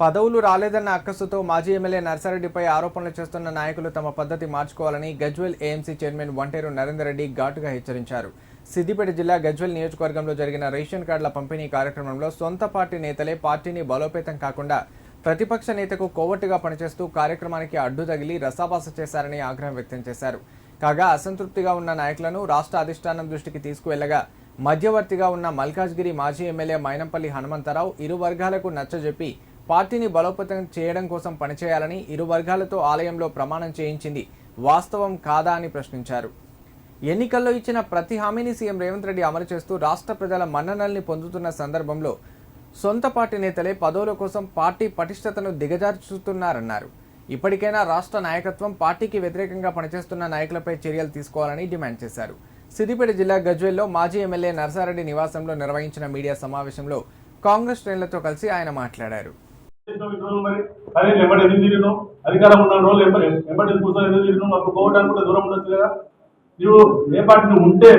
పదవులు రాలేదన్న అక్కసుతో మాజీ ఎమ్మెల్యే నర్సారెడ్డిపై ఆరోపణలు చేస్తున్న నాయకులు తమ పద్ధతి మార్చుకోవాలని గజ్వెల్ ఏఎంసీ చైర్మన్ వంటేరు నరేందర్ రెడ్డి ఘాటుగా హెచ్చరించారు. సిద్దిపేట జిల్లా గజ్వెల్ నియోజకవర్గంలో జరిగిన రేషన్ కార్డుల పంపిణీ కార్యక్రమంలో సొంత పార్టీ నేతలే పార్టీని బలోపేతం కాకుండా ప్రతిపక్ష నేతకు కోవట్టుగా పనిచేస్తూ కార్యక్రమానికి అడ్డు తగిలి రసాభాస చేశారని ఆగ్రహం వ్యక్తం చేశారు. కాగా అసంతృప్తిగా ఉన్న నాయకులను రాష్ట్ర అధిష్టానం దృష్టికి తీసుకువెళ్ళగా మధ్యవర్తిగా ఉన్న మల్కాజ్గిరి మాజీ ఎమ్మెల్యే మైనంపల్లి హనుమంతరావు ఇరు వర్గాలకు నచ్చజెప్పి పార్టీని బలోపేతం చేయడం కోసం పనిచేయాలని ఇరు వర్గాలతో ఆలయంలో ప్రమాణం చేయించింది. వాస్తవం కాదా అని ప్రశ్నించారు. ఎన్నికల్లో ఇచ్చిన ప్రతి హామీని సీఎం రేవంత్ రెడ్డి అమలు చేస్తూ రాష్ట్ర ప్రజల మన్ననల్ని పొందుతున్న సందర్భంలో సొంత పార్టీ నేతలే పదవుల కోసం పార్టీ పటిష్టతను దిగజార్చుతున్నారన్నారు. ఇప్పటికైనా రాష్ట్ర నాయకత్వం పార్టీకి వ్యతిరేకంగా పనిచేస్తున్న నాయకులపై చర్యలు తీసుకోవాలని డిమాండ్ చేశారు. సిద్దిపేట జిల్లా గజ్వేల్లో మాజీ ఎమ్మెల్యే నర్సారెడ్డి నివాసంలో నిర్వహించిన మీడియా సమావేశంలో కాంగ్రెస్ శ్రేణులతో కలిసి ఆయన మాట్లాడారు. మరి. అదే ఎందుకు తిరిగినావు అధికారం ఉన్న రోజులు ఎంబడి ఎంబడి కూర్చొని ఎందుకు తిరిగినావు మాకు పోవడానికి కూడా దూరం ఉండొచ్చు కదా. నువ్వు ఏ పార్టీ నువ్వు ఉంటే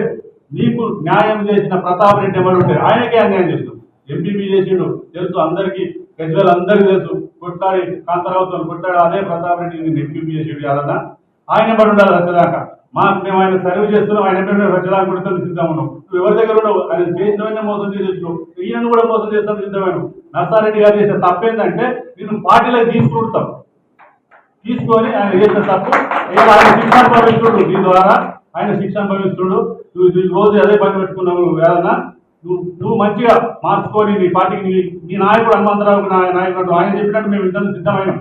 నీకు న్యాయం చేసిన ప్రతాప్ రెడ్డి ఎవరు ఉంటే ఆయనకే అన్యాయం చేసినావు ఎంపీపీ చేసిండు. తెలుసు అందరికీ గజ్వేల్ అందరికీ తెలుసు. కొట్టాడి కాంతారావుతో కొట్టాడు అదే ప్రతాప్ రెడ్డి నేను ఎంపీపీ చేసిండు కాదన్న. ఆయన పడి ఉండాలి వచ్చేదాకా మాకు మేము ఆయన సర్వ్ చేస్తున్నాం ఆయన మీద మేము వచ్చేదాకా కూడా సిద్ధం ఉన్నాం. నువ్వు ఎవరి దగ్గర ఉన్నావు? ఆయన చేసినవన్నీ మోసం చేసి ఈయనను కూడా మోసం చేస్తాను సిద్ధమైన నర్సారెడ్డి గారు చేసే తప్పేందంటే వీళ్ళు పార్టీలకు తీసుకుంటాం తీసుకొని ఆయన చేసిన తప్పు ఆయన శిక్ష అనుభవిస్తుడు దీని ద్వారా ఆయన శిక్ష అనుభవిస్తుడు నువ్వు రోజు అదే పని పెట్టుకున్నావు వేదన్నా నువ్వు నువ్వు మంచిగా మార్చుకొని నీ పార్టీకి నీ నాయకుడు హనుమంతరావు నా నాయకుడు ఆయన చెప్పినట్టు మేము ఇద్దరు సిద్ధమైనాం.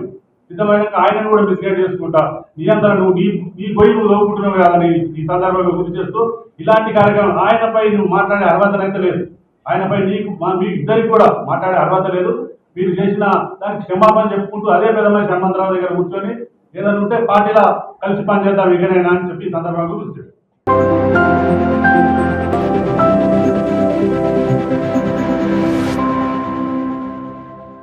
సిద్ధమైనాక ఆయనను కూడా మిస్గైడ్ చేసుకుంటా. నీ అంతా నువ్వు నీ నీ పోయి నువ్వు లోపుకుంటున్నావు కదా నీ ఈ సందర్భంగా గుర్తు చేస్తూ ఇలాంటి కార్యక్రమం ఆయనపై నువ్వు మాట్లాడే అర్హత అయితే లేదు. ఆయనపై నీకు మా మీ ఇద్దరికి కూడా మాట్లాడే అర్హత లేదు. మీరు చేసిన దానికి క్షమాపణ చెప్పుకుంటూ అదే విధమైన హనుమంతరావు దగ్గర కూర్చొని ఏదైనా ఉంటే పార్టీలో కలిసి పనిచేద్దాం ఇకనైనా అని చెప్పి సందర్భంగా గుర్తు